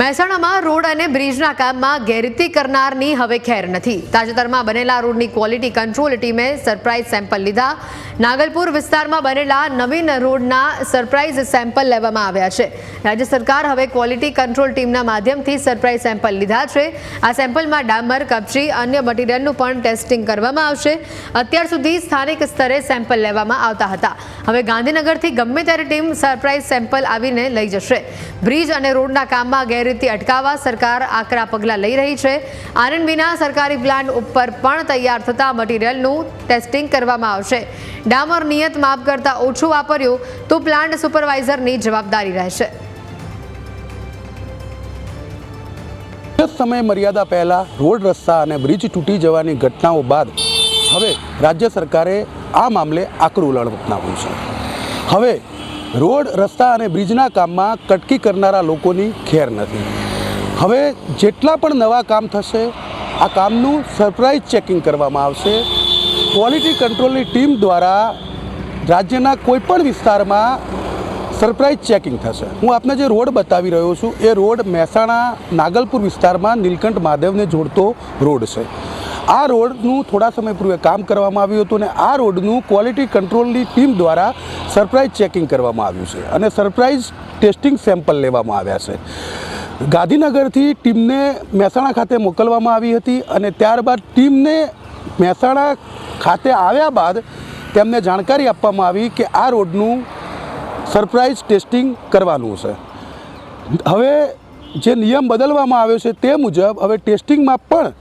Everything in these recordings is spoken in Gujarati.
મહેસાણામાં રોડ અને બ્રિજના કામમાં ગેરરીતિ કરનારની હવે ખેર નથી. તાજેતરમાં બનેલા રોડની ક્વોલિટી કંટ્રોલ ટીમે સરપ્રાઇઝ સેમ્પલ લીધા. નાગલપુર વિસ્તારમાં બનેલા નવીન રોડના સરપ્રાઇઝ સેમ્પલ લેવામાં આવ્યા છે. રાજ્ય સરકાર હવે ક્વોલિટી કંટ્રોલ ટીમના માધ્યમથી સરપ્રાઇઝ સેમ્પલ લીધા છે. આ સેમ્પલમાં ડામર, કપચી, અન્ય મટીરિયલનું પણ ટેસ્ટિંગ કરવામાં આવશે. અત્યાર સુધી સ્થાનિક સ્તરે સેમ્પલ લેવામાં આવતા હતા. હવે ગાંધીનગરથી ગમે ત્યારે ટીમ સરપ્રાઇઝ સેમ્પલ આવીને લઈ જશે. બ્રિજ અને રોડના કામમાં ગેરરીતિ અટકાવવા સરકાર આકરા પગલાં લઈ રહી છે. વિના સરકારી પ્લાન્ટ ઉપર પણ તૈયાર થતા મટીરિયલનું ટેસ્ટિંગ કરવામાં આવશે. ડામર નિયત માપ કરતાં ઓછું વાપર્યું તો પ્લાન્ટ સુપરવાઇઝરની જવાબદારી રહેશે. સમય મર્યાદા પહેલાં રોડ રસ્તા અને બ્રિજ તૂટી જવાની ઘટનાઓ બાદ હવે રાજ્ય સરકારે આ મામલે આકરું વલણ અપનાવ્યું છે. હવે રોડ, રસ્તા અને બ્રિજના કામમાં કટકી કરનારા લોકોની ખેર નથી. હવે જેટલા પણ નવા કામ થશે, આ કામનું સરપ્રાઇઝ ચેકિંગ કરવામાં આવશે. ક્વોલિટી કંટ્રોલની ટીમ દ્વારા રાજ્યના કોઈપણ વિસ્તારમાં સરપ્રાઇઝ ચેકિંગ થશે. હું આપને જે રોડ બતાવી રહ્યો છું, એ રોડ મહેસાણા નાગલપુર વિસ્તારમાં નીલકંઠ મહાદેવને જોડતો રોડ છે. આ રોડનું થોડા સમય પૂર્વે કામ કરવામાં આવ્યું હતું અને આ રોડનું ક્વોલિટી કંટ્રોલની ટીમ દ્વારા સરપ્રાઇઝ ચેકિંગ કરવામાં આવ્યું છે અને સરપ્રાઇઝ ટેસ્ટિંગ સેમ્પલ લેવામાં આવ્યા છે. ગાંધીનગરથી ટીમને મહેસાણા ખાતે મોકલવામાં આવી હતી અને ત્યારબાદ ટીમને મહેસાણા ખાતે આવ્યા બાદ તેમને જાણકારી આપવામાં આવી કે આ રોડનું સરપ્રાઇઝ ટેસ્ટિંગ કરવાનું છે. હવે જે નિયમ બદલવામાં આવ્યો છે તે મુજબ હવે ટેસ્ટિંગમાં પણ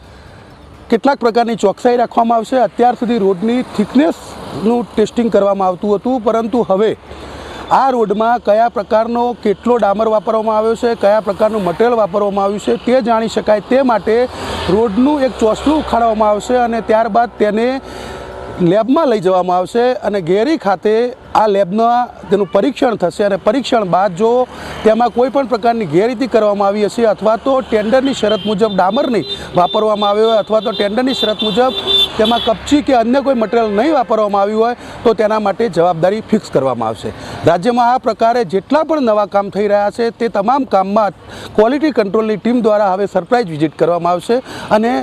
કેટલાક પ્રકારની ચોકસાઈ રાખવામાં આવશે. અત્યાર સુધી રોડની થિકનેસનું ટેસ્ટિંગ કરવામાં આવતું હતું, પરંતુ હવે આ રોડમાં કયા પ્રકારનો કેટલો ડામર વાપરવામાં આવ્યો છે, કયા પ્રકારનું મટીરિયલ વાપરવામાં આવ્યું છે, તે જાણી શકાય. તે માટે રોડનું એક ચોસલું ઉખાડવામાં આવશે અને ત્યારબાદ તેને લેબમાં લઈ જવામાં આવશે અને ગેરી ખાતે આ લેબના તેનું પરીક્ષણ થશે અને પરીક્ષણ બાદ જો તેમાં કોઈ પણ પ્રકારની ગેરરીતિ કરવામાં આવી હશે અથવા તો ટેન્ડરની શરત મુજબ ડામરની વાપરવામાં આવ્યો હોય અથવા તો ટેન્ડરની શરત મુજબ તેમાં કપચી કે અન્ય કોઈ મટીરિયલ નહીં વાપરવામાં આવ્યું હોય, તો તેના માટે જવાબદારી ફિક્સ કરવામાં આવશે. રાજ્યમાં આ પ્રકારે જેટલા પણ નવા કામ થઈ રહ્યા છે, તે તમામ કામમાં ક્વોલિટી કંટ્રોલની ટીમ દ્વારા હવે સરપ્રાઇઝ વિઝિટ કરવામાં આવશે અને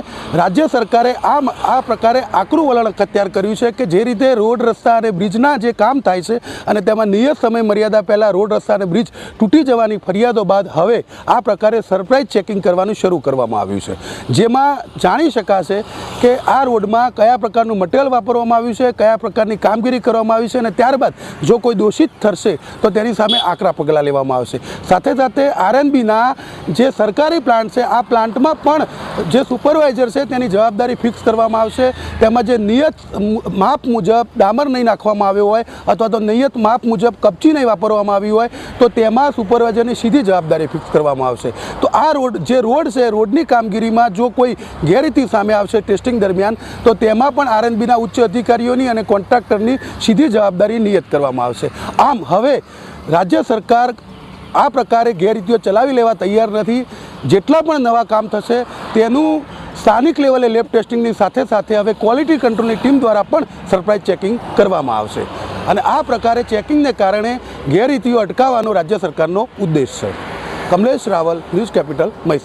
રાજ્ય સરકારે આ આ પ્રકારે આકરું વલણ અત્યાર કર્યું છે કે જે રીતે રોડ રસ્તા અને બ્રિજના જે કામ થાય છે અને તેમાં નિયત સમય મર્યાદા પહેલાં રોડ રસ્તા અને બ્રિજ તૂટી જવાની ફરિયાદો બાદ હવે આ પ્રકારે સરપ્રાઇઝ ચેકિંગ કરવાનું શરૂ કરવામાં આવ્યું છે. જેમાં જાણી શકાશે કે આ રોડમાં કયા પ્રકારનું મટીરિયલ વાપરવામાં આવ્યું છે, કયા પ્રકારની કામગીરી કરવામાં આવી છે અને ત્યારબાદ જો કોઈ દોષિત થશે તો તેની સામે આકરા પગલાં લેવામાં આવશે. સાથે સાથે આરએનબીના જે સરકારી પ્લાન્ટ છે, આ પ્લાન્ટમાં પણ જે સુપરવાઇઝર છે તેની જવાબદારી ફિક્સ કરવામાં આવશે. તેમાં જે નિયત માપ મુજબ ડામર નહીં નાખવામાં આવ્યો હોય અથવા તો નિયત માપ મુજબ કપચી નહીં વાપરવામાં આવી હોય, તો તેમાં સુપરવાઇઝરની સીધી જવાબદારી ફિક્સ કરવામાં આવશે. તો આ રોડ, જે રોડ છે, રોડની કામગીરીમાં જો કોઈ ગેરરીતિ સામે આવશે ટેસ્ટિંગ દરમિયાન, તો તેમાં પણ આરએનબીના ઉચ્ચ અધિકારીઓની અને કોન્ટ્રાક્ટરની સીધી જવાબદારી નિયત કરવામાં આવશે. આમ હવે રાજ્ય સરકાર આ પ્રકારે ગેરરીતિઓ ચલાવી લેવા તૈયાર નથી. જેટલા પણ નવા કામ થશે, તેનું સ્થાનિક લેવલે લેબ ટેસ્ટિંગની સાથે સાથે હવે ક્વોલિટી કંટ્રોલની ટીમ દ્વારા પણ સરપ્રાઇઝ ચેકિંગ કરવામાં આવશે. અને આ પ્રકારે ચેકિંગને કારણે ગેરરીતિઓ અટકાવવાનો રાજ્ય સરકારનો ઉદ્દેશ છે. Kamlesh Raval, News Capital, Mehsana.